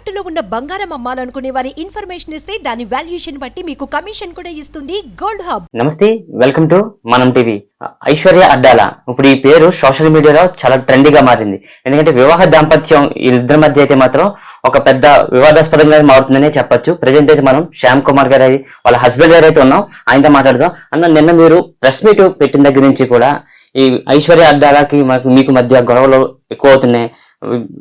తాకట్టులో ఉన్న బంగారం అమ్మాలనుకునే వారి ఇన్ఫర్మేషన్ ఇస్తే దాని వాల్యుయేషన్ బట్టి మీకు కమిషన్ కూడా ఇస్తుంది గోల్డ్ హబ్. నమస్తే welcome to Manam TV. Aishwarya Addala. ఇప్పుడు ఈ పేరు సోషల్ మీడియాలో చాలా ట్రెండీగా మారింది. ఎందుకంటే వివాహ దాంపత్యం వీళ్ళిద్దరి మధ్య అయితే మాత్రం ఒక పెద్ద వివాదాస్పదంగా మారుతుందనే చెప్పొచ్చు. ప్రజెంట్ అయితే మనం శ్యామ్ కుమార్ గారు వాళ్ళ హస్బెండ్ గారు అయితే ఉన్నాం. ఆయనతో మాట్లాడదాం. అన్న నిన్న మీరు ప్రెస్ మీట్ పెట్టిన దగ్గర నుంచి కూడా ఈ ఐశ్వర్య అడ్డాలకి మాకు మీకు మధ్య గొడవలు ఎక్కువ అవుతున్నాయి.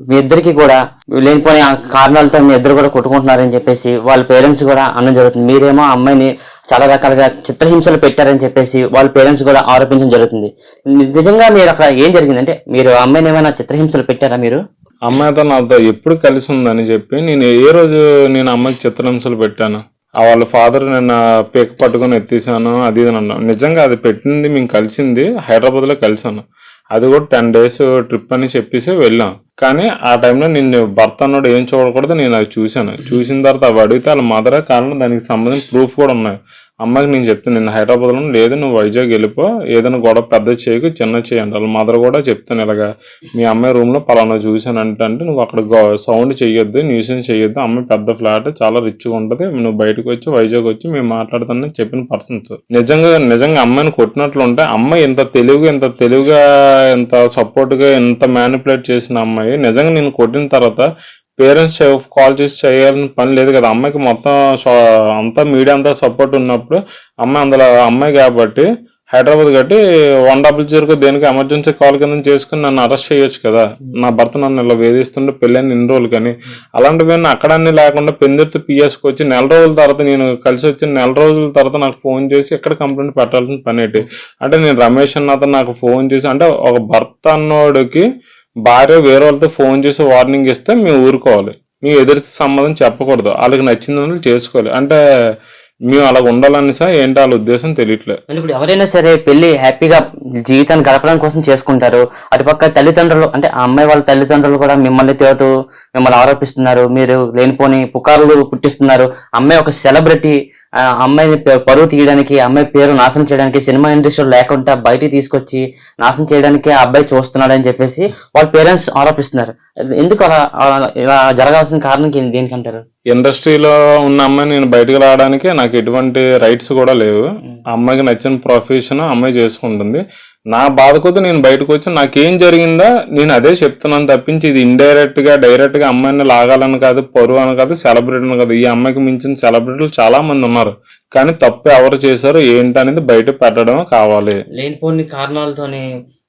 మీ ఇద్దరికి కూడా లేనిపోయిన కారణాలతో మీ ఇద్దరు కూడా కొట్టుకుంటున్నారని చెప్పేసి వాళ్ళ పేరెంట్స్ కూడా అన్నం జరుగుతుంది. మీరేమో అమ్మాయిని చాలా రకాలుగా చిత్రహింసలు పెట్టారని చెప్పేసి వాళ్ళ పేరెంట్స్ కూడా ఆరోపించడం జరుగుతుంది. నిజంగా మీరు అక్కడ ఏం జరిగిందంటే మీరు అమ్మాయిని ఏమైనా చిత్రహింసలు పెట్టారా మీరు? అమ్మాయితో నాతో ఎప్పుడు కలిసి ఉందని చెప్పి నేను ఏ రోజు నేను అమ్మాయికి చిత్రహింసలు పెట్టాను? వాళ్ళ ఫాదర్ నిన్న పేక పట్టుకొని ఎత్తేసాను అది ఇది అన్నాను నిజంగా అది పెట్టింది మేము కలిసింది హైదరాబాద్లో కలిసాను. అది కూడా టెన్ డేస్ ట్రిప్ అని చెప్పేసి వెళ్ళాం. కానీ ఆ టైంలో నేను భర్త అన్నాడు ఏం చూడకూడదు నేను అది చూశాను. చూసిన తర్వాత అవి అడిగితే వాళ్ళ మదరే కారణం దానికి సంబంధించిన ప్రూఫ్ కూడా ఉన్నాయి. అమ్మాయికి నేను చెప్తాను నేను హైదరాబాద్లో లేదు నువ్వు వైజాగ్ వెళ్ళిపో. ఏదైనా గొడవ పెద్ద చేయకు చిన్న చేయండి. వాళ్ళ మదర్ కూడా చెప్తాను ఇలాగా. మీ అమ్మాయి రూమ్లో పలానా చూసాను అంటే అంటే నువ్వు అక్కడ సౌండ్ చేయొద్దు న్యూసెన్స్ చేయొద్దు అమ్మాయి పెద్ద ఫ్లాట్ చాలా రిచ్గా ఉంటుంది. నువ్వు బయటకు వచ్చి వైజాగ్ వచ్చి మేము మాట్లాడుతానని చెప్పిన పర్సన్స్ నిజంగా నిజంగా అమ్మాయిని కొట్టినట్లు ఉంటే అమ్మాయి ఇంత తెలివిగా ఇంత తెలివిగా ఇంత సపోర్ట్గా ఇంత మ్యానిపులేట్ చేసిన అమ్మాయి నిజంగా నేను కొట్టిన తర్వాత పేరెంట్స్ కాల్ చేసి చేయాలని పని లేదు కదా. అమ్మాయికి మొత్తం అంతా మీడియా అంతా సపోర్ట్ ఉన్నప్పుడు అమ్మాయి అందులో అమ్మాయి కాబట్టి హైదరాబాద్ కట్టి వన్ డబుల్ జీరో దేనికి ఎమర్జెన్సీ కాల్ కింద చేసుకుని నన్ను అరెస్ట్ చేయొచ్చు కదా. నా భర్త నన్ను ఇలా వేధిస్తుంటే పెళ్ళైన ఇన్ని రోజులు కానీ అలాంటివి అక్కడన్నీ లేకుండా పెందిరితో పిఎస్కి వచ్చి నెల రోజుల తర్వాత నేను కలిసి వచ్చిన నెల రోజుల తర్వాత నాకు ఫోన్ చేసి ఎక్కడ కంప్లైంట్ పెట్టాల్సిన పని అంటే నేను రమేష్ అన్నతో నాకు ఫోన్ చేసి అంటే ఒక భర్త అన్నోడికి భార్య వేరే వాళ్ళతో ఫోన్ చేసి వార్నింగ్ ఇస్తే మేము ఊరుకోవాలి. మీ ఎదురు సంబంధం చెప్పకూడదు. వాళ్ళకి నచ్చిందని చేసుకోవాలి. అంటే మేము అలా ఉండాలని సార్ ఏంటి వాళ్ళ ఉద్దేశం తెలియట్లేదు ఇప్పుడు ఎవరైనా సరే పెళ్ళి హ్యాపీగా జీవితాన్ని గడపడం కోసం చేసుకుంటారు. అటుపక్క తల్లిదండ్రులు అంటే ఆ అమ్మాయి వాళ్ళ తల్లిదండ్రులు కూడా మిమ్మల్ని తిరుగుతూ మిమ్మల్ని ఆరోపిస్తున్నారు మీరు లేనిపోని పుకార్లు పుట్టిస్తున్నారు. అమ్మాయి ఒక సెలబ్రిటీ అమ్మాయిని పరువు తీయడానికి అమ్మాయి పేరు నాశనం చేయడానికి సినిమా ఇండస్ట్రీలో లేకుండా బయటికి తీసుకొచ్చి నాశనం చేయడానికి ఆ అబ్బాయి చూస్తున్నాడని చెప్పేసి వాళ్ళ పేరెంట్స్ ఆరోపిస్తున్నారు. ఎందుకు అలా ఇలా జరగాల్సిన కారణం ఏంటి- దేనికంటారు? ఇండస్ట్రీలో ఉన్న అమ్మాయి నేను బయటకు రావడానికి నాకు ఎటువంటి రైట్స్ కూడా లేవు. అమ్మాయికి నచ్చిన ప్రొఫెషన్ అమ్మాయి చేసుకుంటుంది. నా బాధ కొద్ది నేను బయటకు వచ్చి నాకేం జరిగిందా నేను అదే చెప్తున్నాను తప్పించి ఇది ఇండైరెక్ట్గా డైరెక్ట్గా అమ్మాయిని లాగాలని కాదు పరువు అని కాదు సెలబ్రిటీ అని కాదు. ఈ అమ్మాయికి మించిన సెలబ్రిటీలు చాలా మంది ఉన్నారు. కానీ తప్పు ఎవరు చేశారు ఏంటి అనేది బయట పెట్టడం కావాలి. లేనిపోని కారణాలతోనే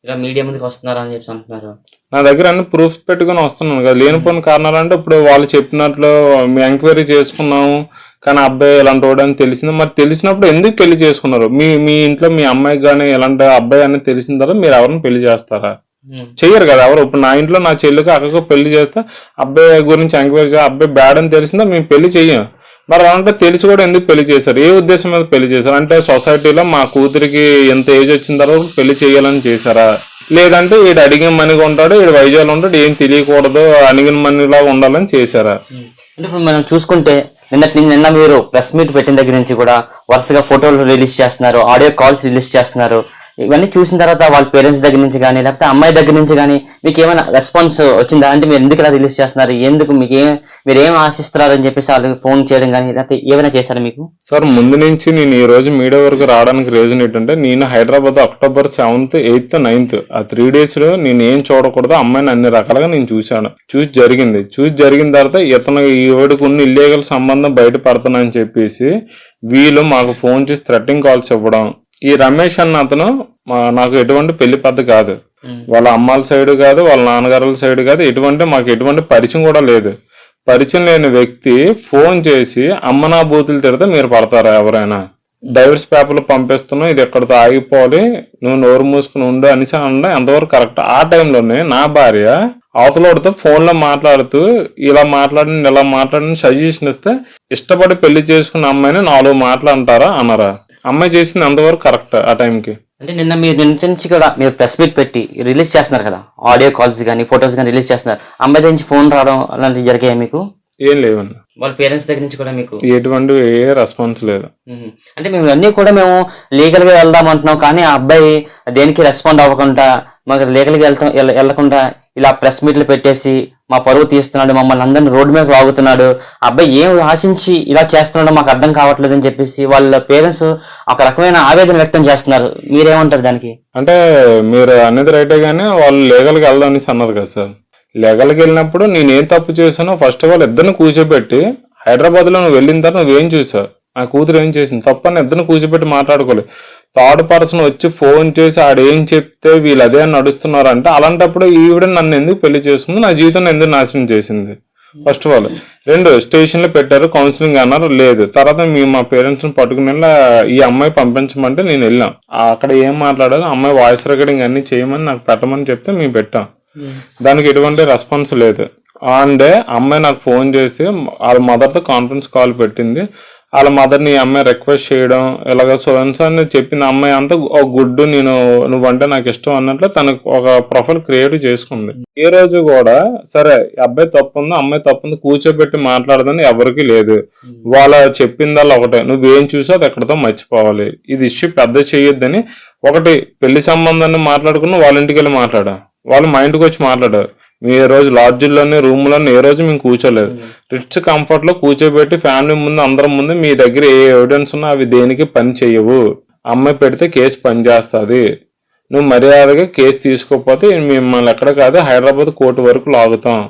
ఇలా మీడియా ముందుకు వస్తున్నారా అని చెప్పి అంటున్నారు. నా దగ్గర అన్ని ప్రూఫ్స్ పెట్టుకుని వస్తున్నాను కదా. లేనిపోయిన కారణాలు అంటే ఇప్పుడు వాళ్ళు చెప్పినట్లు మేము ఎంక్వైరీ చేసుకున్నాము కానీ అబ్బాయి ఇలాంటి వాడు అని తెలిసింది. మరి తెలిసినప్పుడు ఎందుకు పెళ్ళి చేసుకున్నారు? మీ మీ ఇంట్లో మీ అమ్మాయికి కానీ ఇలాంటి అబ్బాయి అని తెలిసిన తర్వాత మీరు ఎవరిని పెళ్ళి చేస్తారా? చెయ్యరు కదా ఎవరు? ఇప్పుడు నా ఇంట్లో నా చెల్లికి అక్కకు పెళ్ళి చేస్తే అబ్బాయి గురించి ఎంక్వైరీ చేస్తే అబ్బాయి బ్యాడ్ అని తెలిసిందా? మేము పెళ్ళి చెయ్యం. మరి అంటే తెలిసి కూడా ఎందుకు పెళ్ళి చేశారు? ఏ ఉద్దేశం మీద పెళ్ళి చేశారు? అంటే సొసైటీలో మా కూతురికి ఎంత ఏజ్ వచ్చిన తర్వాత పెళ్ళి చేయాలని చేశారా? లేదంటే ఈడు అడిగిన మనీగా ఉంటాడు ఈడు వైజాగ్లో ఉంటాడు ఏం తెలియకూడదు అడిగిన మనీలాగా ఉండాలని చేశారా? అంటే ఇప్పుడు మనం చూసుకుంటే నిన్నటి నుంచి నిన్న మీరు ప్రెస్ మీట్ పెట్టిన దగ్గర నుంచి కూడా వరుసగా ఫోటోలు రిలీజ్ చేస్తున్నారు ఆడియో కాల్స్ రిలీజ్ చేస్తున్నారు. ఇవన్నీ చూసిన తర్వాత వాళ్ళ పేరెంట్స్ దగ్గర నుంచి కానీ లేకపోతే అమ్మాయి దగ్గర నుంచి కానీ మీకు ఏమైనా రెస్పాన్స్ వచ్చిందా? అంటే మీరు ఎందుకు ఇలా రిలీజ్ చేస్తున్నారు? ఎందుకు మీకు ఏం మీరు ఏం ఆశిస్తున్నారు అని చెప్పేసి వాళ్ళకి ఫోన్ చేయడం కానీ లేకపోతే ఏమైనా చేశారు మీకు? సార్ ముందు నుంచి నేను ఈ రోజు మీడియా వరకు రావడానికి రీజన్ ఏంటంటే నేను Hyderabad October seventh eighth ninth ఆ త్రీ డేస్లో నేను ఏం చూడకూడదు అమ్మాయిని అన్ని రకాలుగా నేను చూశాను. చూసి జరిగింది. చూసి జరిగిన తర్వాత ఇతను ఈ వాడికి ఉన్న ఇల్లీగల్ సంబంధం బయట పడుతున్నానని చెప్పేసి వీళ్ళు మాకు ఫోన్ చేసి థ్రెటింగ్ కాల్స్ ఇవ్వడం ఈ రమేష్ అన్న అతను నాకు ఎటువంటి పెళ్ళి పెద్ద కాదు. వాళ్ళ అమ్మాల సైడ్ కాదు వాళ్ళ నాన్నగారుల సైడ్ కాదు ఎటువంటి మాకు ఎటువంటి పరిచయం కూడా లేదు. పరిచయం లేని వ్యక్తి ఫోన్ చేసి అమ్మ నా బూతులు తిడితే మీరు పడతారా ఎవరైనా? డైవర్స్ పేపర్లు పంపిస్తున్నావు ఇది ఎక్కడితో ఆగిపోవాలి నువ్వు నోరు మూసుకుని ఉండు అనేసి అనడం ఎంతవరకు కరెక్ట్. ఆ టైంలోనే నా భార్య అవతలతో ఫోన్లో మాట్లాడుతూ ఇలా మాట్లాడండి ఇలా మాట్లాడండి సజెషన్ ఇస్తే ఇష్టపడి పెళ్ళి చేసుకున్న అమ్మాయిని నాలుగు మాటలు అంటారా అన్నారా అమ్మాయి చేసింది ఎంతవరకు కరెక్ట్ ఆ టైంకి. అంటే నిన్న మీరు నిన్న నుంచి కూడా మీరు ప్రెస్ మీట్ పెట్టి రిలీజ్ చేస్తున్నారు కదా? ఆడియో కాల్స్ కానీ ఫొటోస్ కానీ రిలీజ్ చేస్తున్నారు. అమ్మాయి నుంచి ఫోన్ రావడం అలాంటివి జరిగాయి మీకు? ఏం లేవన్న వాళ్ళ పేరెంట్స్ దగ్గర నుంచి కూడా మీకు? ఎటువంటి ఏ రెస్పాన్స్ లేదు. అంటే మేము అన్నీ కూడా మేము లీగల్గా వెళ్దాం అంటున్నాం కానీ ఆ అబ్బాయి దేనికి రెస్పాండ్ అవ్వకుండా మాకు లీగల్గా వెళ్తాం వెళ్ళ- వెళ్ళకుండా ఇలా ప్రెస్ మీట్లు పెట్టేసి మా పరువు తీస్తున్నాడు మమ్మల్ని అందరిని రోడ్డు మీద లాగుతున్నాడు. ఆ అబ్బాయి ఏం ఆశించి ఇలా చేస్తున్నాడో మాకు అర్థం కావట్లేదు అని చెప్పేసి వాళ్ళ పేరెంట్స్ ఒక రకమైన ఆవేదన వ్యక్తం చేస్తున్నారు. మీరేమంటారు దానికి? అంటే మీరు అనేది రైటే కానీ వాళ్ళు లీగల్కి వెళ్దామని అన్నారు కదా సార్. లీగల్కి వెళ్ళినప్పుడు నేను ఏం తప్పు చేశానో ఫస్ట్ ఆఫ్ ఆల్ ఇద్దరిని కూర్చోబెట్టి హైదరాబాద్లో నువ్వు వెళ్ళిన తర్వాత నువ్వేం చూసావు? నా కూతురు ఏం చేసింది? తప్పని ఇద్దరిని కూర్చోబెట్టి మాట్లాడుకోలేదు. థర్డ్ పర్సన్ వచ్చి ఫోన్ చేసి ఆడు ఏం చెప్తే వీళ్ళు అదే నడుస్తున్నారు అంటే అలాంటప్పుడు ఈవిడ నన్ను ఎందుకు పెళ్ళి చేస్తుంది నా జీవితం ఎందుకు నాశనం చేసింది? ఫస్ట్ ఆఫ్ ఆల్ రెండు స్టేషన్లో పెట్టారు కౌన్సిలింగ్ అన్నారు లేదు. తర్వాత మీ మా పేరెంట్స్ని పట్టుకుని ఈ అమ్మాయి పంపించమంటే నేను వెళ్ళాం. అక్కడ ఏం మాట్లాడాలి అమ్మాయి వాయిస్ రికార్డింగ్ అన్ని చేయమని నాకు పెట్టమని చెప్తే మేము పెట్టాం. దానికి ఎటువంటి రెస్పాన్స్ లేదు. అండ్ అమ్మాయి నాకు ఫోన్ చేసి వాళ్ళ మదర్తో కాన్ఫరెన్స్ కాల్ పెట్టింది. వాళ్ళ మదర్ని ఈ అమ్మాయి రిక్వెస్ట్ చేయడం ఇలాగ సోన్స్ అని చెప్పిన అమ్మాయి అంతా ఒక గుడ్డు నేను నువ్వంటే నాకు ఇష్టం అన్నట్లు తనకు ఒక ప్రొఫైల్ క్రియేట్ చేసుకుంది. ఏ రోజు కూడా సరే ఈ అబ్బాయి తప్పు ఉంది అమ్మాయి తప్పు ఉంది కూర్చోబెట్టి మాట్లాడదని ఎవరికి లేదు. వాళ్ళ చెప్పిందల్లా ఒకటే నువ్వేం చూసో అది ఎక్కడితో మర్చిపోవాలి. ఇది ఇష్యూ పెద్ద చేయొద్దని ఒకటి పెళ్ళి సంబంధాన్ని మాట్లాడుకుని వాళ్ళ ఇంటికి వెళ్ళి మాట్లాడా. వాళ్ళు మా ఇంటికి వచ్చి మాట్లాడారు. మీ ఏ రోజు లాడ్జిల్లోని రూమ్లోని ఏ రోజు మేము కూర్చోలేదు. రిచ్ కంఫర్ట్లో కూర్చోబెట్టి ఫ్యామిలీ ముందు అందరం ముందు మీ దగ్గర ఏ ఎవిడెన్స్ ఉన్నా అవి దేనికి పని చేయవు. అమ్మాయి పెడితే కేసు పని చేస్తుంది. నువ్వు మర్యాదగా కేసు తీసుకోకపోతే మిమ్మల్ని ఎక్కడ కాదు హైదరాబాద్ కోర్టు వరకు లాగుతాం.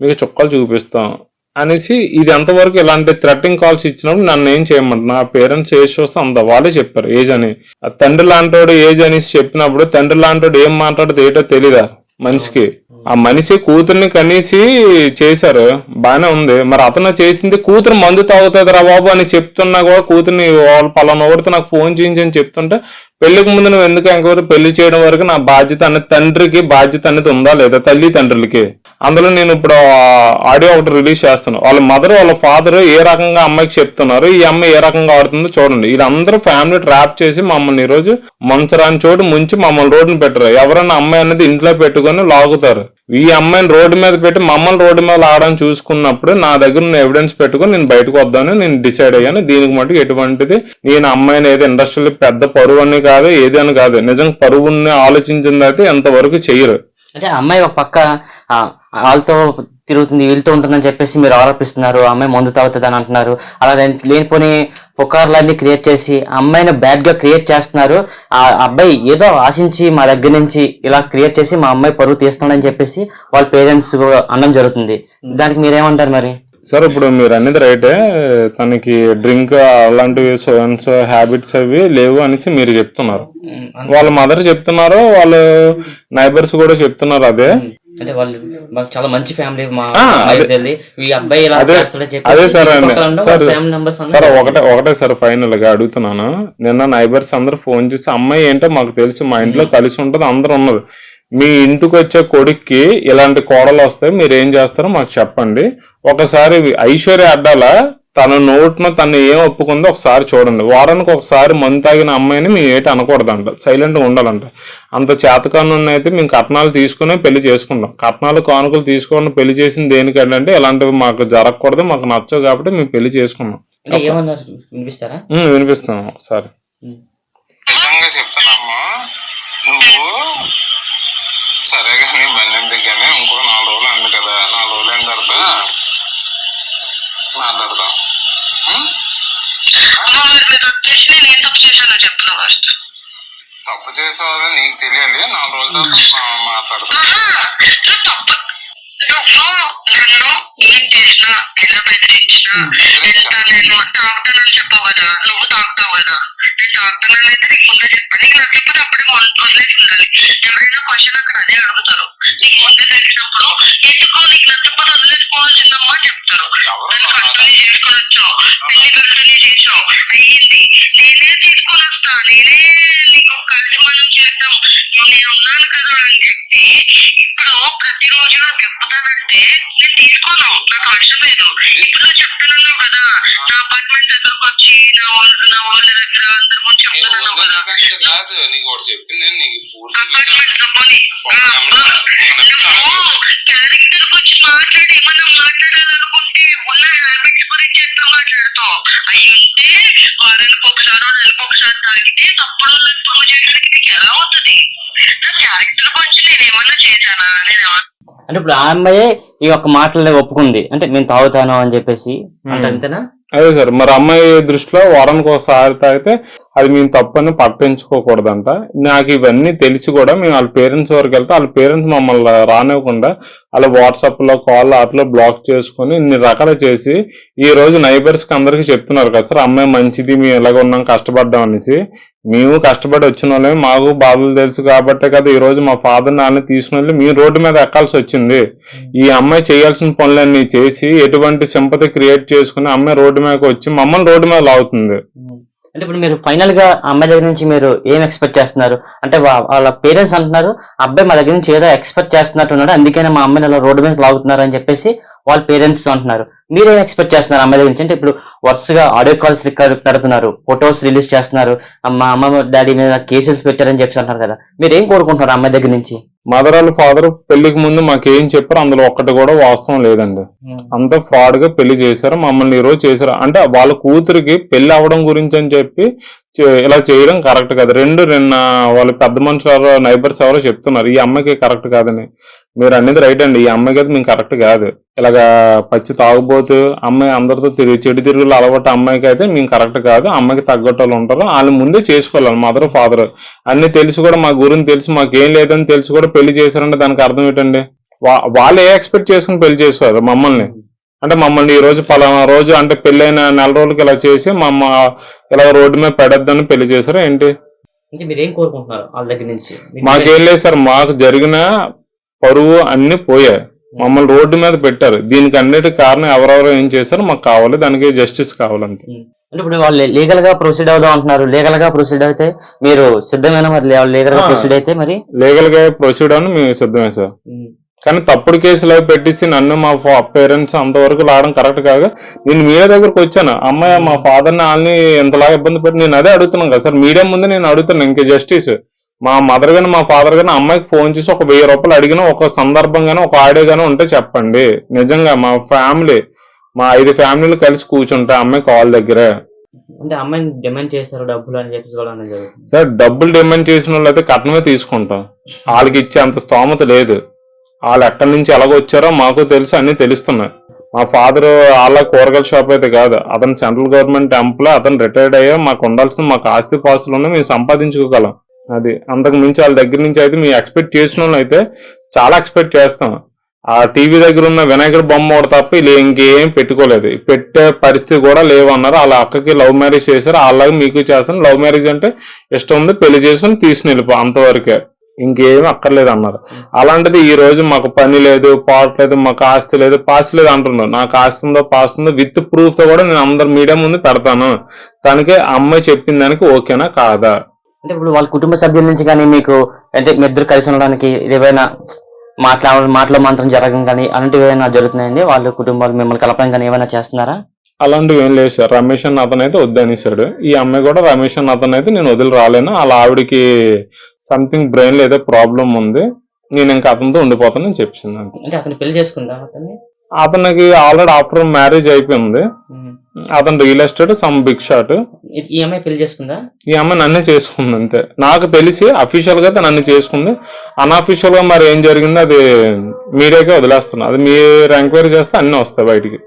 మీకు చుక్కలు చూపిస్తాం. అనేసి ఇది ఎంతవరకు ఇలాంటి థ్రెట్టింగ్ కాల్స్ ఇచ్చినప్పుడు నన్ను ఏం చేయమంటున్నా నా పేరెంట్స్ ఏజ్ చూస్తే అంత వాళ్ళే చెప్పారు ఏజ్ అని. ఆ తండ్రి లాంటోడు ఏజ్ అనేసి చెప్పినప్పుడు తండ్రి లాంటోడు ఏం మాట్లాడితే ఏటో తెలీదా మనిషికి? ఆ మనిషి కూతుర్ని కనీసి చేశారు. బానే ఉంది. మరి అతను చేసింది కూతురు మందు తాగుతుంది రా బాబు అని చెప్తున్నా కూడా కూతుర్ని వాళ్ళు పలానా ఒకటితో నాకు ఫోన్ చేయించి అని చెప్తుంటే పెళ్ళికి ముందు నువ్వు ఎందుకు ఎంక్వైరీ పెళ్ళి చేయడం వరకు నా బాధ్యత అనేది తండ్రికి బాధ్యత అనేది ఉందా లేదా తల్లి తండ్రులకి? అందులో నేను ఇప్పుడు ఆడియో ఒకటి రిలీజ్ చేస్తున్నాను. వాళ్ళ మదర్ వాళ్ళ ఫాదర్ ఏ రకంగా అమ్మాయికి చెప్తున్నారు ఈ అమ్మాయి ఏ రకంగా ఆడుతుందో చూడండి. వీళ్ళందరూ ఫ్యామిలీ ట్రాప్ చేసి మమ్మల్ని ఈరోజు మంచరాని చోటు ముంచి మమ్మల్ని రోడ్డుని పెట్టరు. ఎవరైనా అమ్మాయి అనేది ఇంట్లో పెట్టుకొని లాగుతారు. ఈ అమ్మాయిని రోడ్డు మీద పెట్టి మమ్మల్ని రోడ్డు మీద ఆడడం చూసుకున్నప్పుడు నా దగ్గర ఉన్న ఎవిడెన్స్ పెట్టుకొని నేను బయటకు వద్దామని నేను డిసైడ్ అయ్యాను. దీనికి మటుకు ఎటువంటిది? నేను అమ్మాయిని ఏదో ఇండస్ట్రీలో పెద్ద పరువు అని కాదు ఏదని అని కాదు. నిజం పరువుని ఆలోచించింది అయితే ఎంతవరకు చెయ్యరు అంటే అమ్మాయి ఒక పక్క వాళ్ళతో తిరుగుతుంది వీళ్ళతో ఉంటుందని చెప్పేసి మీరు ఆరోపిస్తున్నారు ఆ అమ్మాయి మందు తాగుతుంది అని అంటున్నారు. అలా లేని- లేనిపోని పుకార్లన్నీ క్రియేట్ చేసి అమ్మాయిని బ్యాడ్గా క్రియేట్ చేస్తున్నారు. ఆ అబ్బాయి ఏదో ఆశించి మా దగ్గర నుంచి ఇలా క్రియేట్ చేసి మా అమ్మాయి పరువు తీస్తున్నాడని చెప్పేసి వాళ్ళ పేరెంట్స్ అనడం జరుగుతుంది. దానికి మీరేమంటారు మరి? సార్ ఇప్పుడు మీరు అనేది రైటే తనకి డ్రింక్ అలాంటివి సోన్స్ హ్యాబిట్స్ అవి లేవు అనేసి మీరు చెప్తున్నారు. వాళ్ళ మదర్ చెప్తున్నారు వాళ్ళ నైబర్స్ కూడా చెప్తున్నారు అదే. అంటే వాళ్ళు మాకు చాలా మంచి ఫ్యామిలీ మా. తెలియదు. ఈ అబ్బాయి ఉన్న సార్ వాళ్ళ ఫ్యామిలీ మెంబర్స్ సార్ ఒకటే ఒకటే సార్ ఫైనల్గా అడుగుతున్నాను నిన్న నైబర్స్ అందరూ ఫోన్ చేసి అమ్మాయి ఏంటో మాకు తెలుసు మా ఇంట్లో కలిసి ఉంటుంది అందరూ ఉన్నారు మీ ఇంటికి వచ్చే కొడుక్కి ఇలాంటి కోడలు వస్తాయి మీరు ఏం చేస్తారో మాకు చెప్పండి ఒకసారి ఐశ్వర్య అడ్డాల తన నోట్ను తను ఏం ఒప్పుకుందో ఒకసారి చూడండి. వారానికి ఒకసారి మందు తాగిన అమ్మాయిని మేము ఏంటి అనకూడదంట. సైలెంట్గా ఉండాలంట. అంత చేతకాన్ని అయితే మేము కట్నాలు తీసుకునే పెళ్ళి చేసుకుంటాం కట్నాలు కానుకలు తీసుకొని పెళ్ళి చేసింది దేనికంటే ఇలాంటివి మాకు జరగకూడదు మాకు నచ్చవు కాబట్టి మేము పెళ్ళి చేసుకున్నాం వినిపిస్తారా? ఉమ్, వినిపిస్తాం ఒకసారి నిజంగా చెప్తున్నామ్మా నువ్వు సరే కానీ బండి ఎందుకు కానీ ఇంకో నాలుగు రోజులు అంది కదా. నాలుగు రోజులు అయిన తర్వాత మాట్లాడదాం. నేను తప్పు చేశానో చెప్పు ఫస్ట్ తప్పు చేసేవాళ్ళు నీకు తెలియాలి. నాలుగు రోజుల తర్వాత మాట్లాడదాం. తప్పు నువ్వు నన్ను ఏం చేసినా ఎలా బెదిరించినా ఎంత నేను తాగుతానని చెప్పావు కదా నువ్వు తాగుతావు కదా. నేను తాగుతానని అయితే నీకు ముందే చెప్పాను నీకు నచ్చకపోతే అప్పుడే మొదలు వదిలేసి ఉండాలి. ఎవరైనా క్వశ్చన్ అక్కడ అదే అడుగుతారు. నీకు ముందే తెలిసినప్పుడు ఎందుకు నీకు నచ్చకపోతే వదిలేసుకోవాల్సిందమ్మా చెప్తారు. పెళ్ళి చేసావు అయ్యింది. నేనే తీసుకొని వస్తా నేనే నీకు కలిసి మనం చేద్దాం. నువ్వు నేను ఉన్నాను కదా అని చెప్పి ఇప్పుడు ప్రతిరోజు నాకు చెప్తానంటే నేను తీసుకోను. నాకు అవసరం లేదు. ఇప్పుడు నువ్వు కదా నా అపార్ట్మెంట్ దగ్గరకు వచ్చి నా నా దగ్గర అందరి ముందు నీ చెప్తున్నావు ఊళ్ళో కదా. కాదు. నీకు చెప్పింది నేను నీకు అపార్ట్మెంట్ పోనీ. అంటే ఇప్పుడు ఆ అమ్మాయే ఈ యొక్క మాటలని ఒప్పుకుంది. అంటే నేను తాగుతాను అని చెప్పేసి. అంటే. అంతేనా? అదే సార్ మరి అమ్మాయి దృష్టిలో వారానికి ఒకసారి తాగితే అది మేము తప్పని పట్టించుకోకూడదంట. నాకు ఇవన్నీ తెలిసి కూడా మేము వాళ్ళ పేరెంట్స్ వరకు వెళ్తే వాళ్ళ పేరెంట్స్ మమ్మల్ని రానివ్వకుండా వాళ్ళ వాట్సాప్లో కాల్ అట్లా బ్లాక్ చేసుకుని ఇన్ని రకాలు చేసి ఈ రోజు నైబర్స్కి అందరికి చెప్తున్నారు కదా సార్ అమ్మాయి మంచిది మేము ఇలాగ ఉన్నాం కష్టపడ్డాం అనేసి. మేము కష్టపడి వచ్చిన వాళ్ళమే. మాకు బాధలు తెలుసు కాబట్టే కదా ఈరోజు మా ఫాదర్ నాన్న తీసుకుని వెళ్ళి మేము రోడ్డు మీద ఎక్కాల్సి వచ్చింది. ఈ అమ్మాయి చేయాల్సిన పనులన్నీ చేసి ఎటువంటి సింపతి క్రియేట్ చేసుకుని అమ్మాయి రోడ్డు మీదకి వచ్చి మమ్మల్ని రోడ్డు మీద లాగుతుంది. అంటే ఇప్పుడు మీరు ఫైనల్గా అమ్మాయి దగ్గర నుంచి మీరు ఏం ఎక్స్పెక్ట్ చేస్తున్నారు? అంటే వాళ్ళ పేరెంట్స్ అంటున్నారు అబ్బాయి మా దగ్గర నుంచి ఏదో ఎక్స్పెక్ట్ చేస్తున్నట్టు ఉన్నాడు అందుకనే మా అమ్మాయిని అలా రోడ్డు మీద లాగుతున్నారు అని చెప్పేసి వాళ్ళ పేరెంట్స్ అంటున్నారు. మీరేం ఎక్స్పెక్ట్ చేస్తున్నారు అమ్మాయి దగ్గర నుంచి? అంటే ఇప్పుడు వరుసగా ఆడియో కాల్స్ రికార్డ్ పెడుతున్నారు ఫొటోస్ రిలీజ్ చేస్తున్నారు మా అమ్మ డాడీ మీద కేసెస్ పెట్టారని చెప్పి అంటున్నారు కదా. మీరు ఏం కోరుకుంటున్నారు అమ్మాయి దగ్గర నుంచి? మదర్ వాళ్ళ ఫాదర్ పెళ్ళికి ముందు మాకేం చెప్పారు అందులో ఒక్కటి కూడా వాస్తవం లేదండి. అంత ఫ్రాడ్గా పెళ్ళి చేశారు మమ్మల్ని ఈ రోజు చేశారు. అంటే వాళ్ళ కూతురికి పెళ్ళి అవ్వడం గురించి అని చెప్పి ఇలా చేయడం కరెక్ట్ కాదు. రెండు నిన్న వాళ్ళ పెద్ద మనుషులు ఎవరో నైబర్స్ ఎవరో చెప్తున్నారు ఈ అమ్మాయికి కరెక్ట్ కాదని. మీరు అనేది రైట్ అండి ఈ అమ్మాయికి అయితే మేము కరెక్ట్ కాదు. ఇలాగా పచ్చి తాగుబోతు అమ్మాయి అందరితో తిరిగి చెడు తిరుగులు అలవాటు అమ్మాయికి అయితే మేము కరెక్ట్ కాదు. అమ్మాయికి తగ్గట్టు వాళ్ళు ఉంటారు. వాళ్ళు ముందే చేసుకోవాలి మదర్ ఫాదర్ అన్ని తెలిసి కూడా మా గురించి తెలిసి మాకు లేదని తెలిసి కూడా పెళ్ళి చేశారంటే దానికి అర్థం ఏంటండి? వా- వాళ్ళు ఏ ఎక్స్పెక్ట్ చేసుకుని పెళ్ళి చేసుకోరు మమ్మల్ని. అంటే మమ్మల్ని ఈ రోజు పలానా రోజు అంటే పెళ్ళైన నెల రోజులకి ఇలా చేసి మా అమ్మ ఇలా రోడ్డు మీద పెడద్దని పెళ్ళి చేశారు ఏంటి? అంటే మీరు ఏం కోరుకుంటున్నారు వాళ్ళ దగ్గర నుంచి? మాకేం లేదు సార్. మాకు జరిగిన పరువు అన్ని పోయాయి. మమ్మల్ని రోడ్డు మీద పెట్టారు. దీనికి అన్నిటి కారణం ఎవరెవరు ఏం చేశారో మాకు కావాలి దానికి జస్టిస్ కావాలంతే. అంటే ఇప్పుడు వాళ్ళు లీగల్గా ప్రొసీడ్ అవుదాం అంటున్నారు. లీగల్గా ప్రొసీడ్ అయితే మీరు సిద్ధమైన మరి లీగల్గా. ప్రొసీడ్ అయితే మరి? లీగల్గా ప్రొసీడ్ అని మేము సిద్ధమే సార్. కానీ తప్పుడు కేసులు అవి పెట్టేసి నన్ను మా పేరెంట్స్ అంతవరకు రావడం కరెక్ట్ కాగా నేను మీడియా దగ్గరకు వచ్చాను. అమ్మాయి మా ఫాదర్ని వాళ్ళని ఎంతలాగా ఇబ్బంది పెట్టి నేను అదే అడుగుతున్నాను కదా సార్. మీడియా ముందు నేను అడుగుతాను ఇంక జస్టిస్ మా మదర్ గాని మా ఫాదర్ గాని అమ్మాయికి ఫోన్ చేసి ఒక వెయ్యి రూపాయలు అడిగిన ఒక సందర్భం గానీ ఒక ఆడియో గానీ ఉంటే చెప్పండి. నిజంగా మా ఫ్యామిలీ మా ఐదు ఫ్యామిలీలు కలిసి కూర్చుంటే అమ్మాయి కాల్ దగ్గర. అంటే అమ్మాయిని డిమాండ్ డబ్బులు అని సార్ డబ్బులు డిమాండ్ చేసిన వాళ్ళు అయితే కట్నమే తీసుకుంటాం. వాళ్ళకి ఇచ్చే అంత స్తోమత లేదు. వాళ్ళు ఎక్కడి నుంచి ఎలాగొచ్చారో మాకు తెలుసు అన్ని తెలుస్తున్నాయి. మా ఫాదర్ వాళ్ళ కూరగాయల షాప్ అయితే కాదు అతను సెంట్రల్ గవర్నమెంట్ ఎంప్లాయ్ అతను రిటైర్డ్ అయ్యా మాకు ఉండాల్సిన మాకు ఆస్తి పాస్తులు ఉన్నాయి మేము సంపాదించుకోగలం. అది అంతకు మించి వాళ్ళ దగ్గర నుంచి అయితే మేము ఎక్స్పెక్ట్ చేసిన వాళ్ళు అయితే చాలా ఎక్స్పెక్ట్ చేస్తాం. ఆ టీవీ దగ్గర ఉన్న వినాయకుడు బొమ్మ ఒకటి తప్ప వీళ్ళు ఇంకేం పెట్టుకోలేదు. పెట్టే పరిస్థితి కూడా లేవన్నారు. వాళ్ళ అక్కకి లవ్ మ్యారేజ్ చేశారు. అలాగే మీకు చేస్తాను. లవ్ మ్యారేజ్ అంటే ఇష్టం ఉంది. పెళ్ళి చేసుకుని తీసుకుని వెళ్ళిపో అంతవరకే. ఇంకేం అక్కర్లేదు అన్నారు. అలాంటిది ఈ రోజు మాకు పని లేదు పాట లేదు మాకు ఆస్తి లేదు పాస్ లేదు అంటున్నారు. నాకు ఆస్తి ఉందో పాస్ ఉందో విత్ ప్రూఫ్తో కూడా నేను అందరు మీడియా ముందు పెడతాను. తనకే ఆ అమ్మాయి చెప్పిన దానికి ఓకేనా? కాదా? అంటే ఇప్పుడు వాళ్ళ కుటుంబ సభ్యుల నుంచి కానీ మీకు అంటే మీ ఇద్దరు కలిసి ఉండడానికి ఏవైనా మాట్లా మాటలో మాత్రం జరగడం కానీ అలాంటివి ఏమైనా జరుగుతున్నాయండి? వాళ్ళ కుటుంబాలు మిమ్మల్ని కలపడం కానీ ఏమైనా చేస్తున్నారా? అలాంటివి ఏం లేదు సార్. రమేష్ అన్న అతను అయితే వద్దనేసాడు ఈ అమ్మాయి కూడా రమేష్ అన్న అతను అయితే నేను వదిలి రాలేను. వాళ్ళ ఆవిడకి సంథింగ్ బ్రెయిన్లో ఏదో ప్రాబ్లం ఉంది. నేను ఇంకా అతనితో ఉండిపోతానని చెప్పింది అంటే అతను పెళ్ళి చేసుకుందా అతన్ని? అతనికి ఆల్రెడీ ఆఫ్టర్ మ్యారేజ్ అయిపోయింది. అతను real estate some big shot ఈ- అమ్మాయి పెళ్ళి చేసుకుందా? ఈ అమ్మాయి నన్నే చేసుకుంది అంతే. నాకు తెలిసి అఫీషియల్గా నన్ను చేసుకుంది. అన్అఫీషియల్గా మరి ఏం జరిగిందో అది మీడియాకే వదిలేస్తున్నా. అది మీరు ఎంక్వైరీ చేస్తే అన్ని వస్తాయి బయటికి.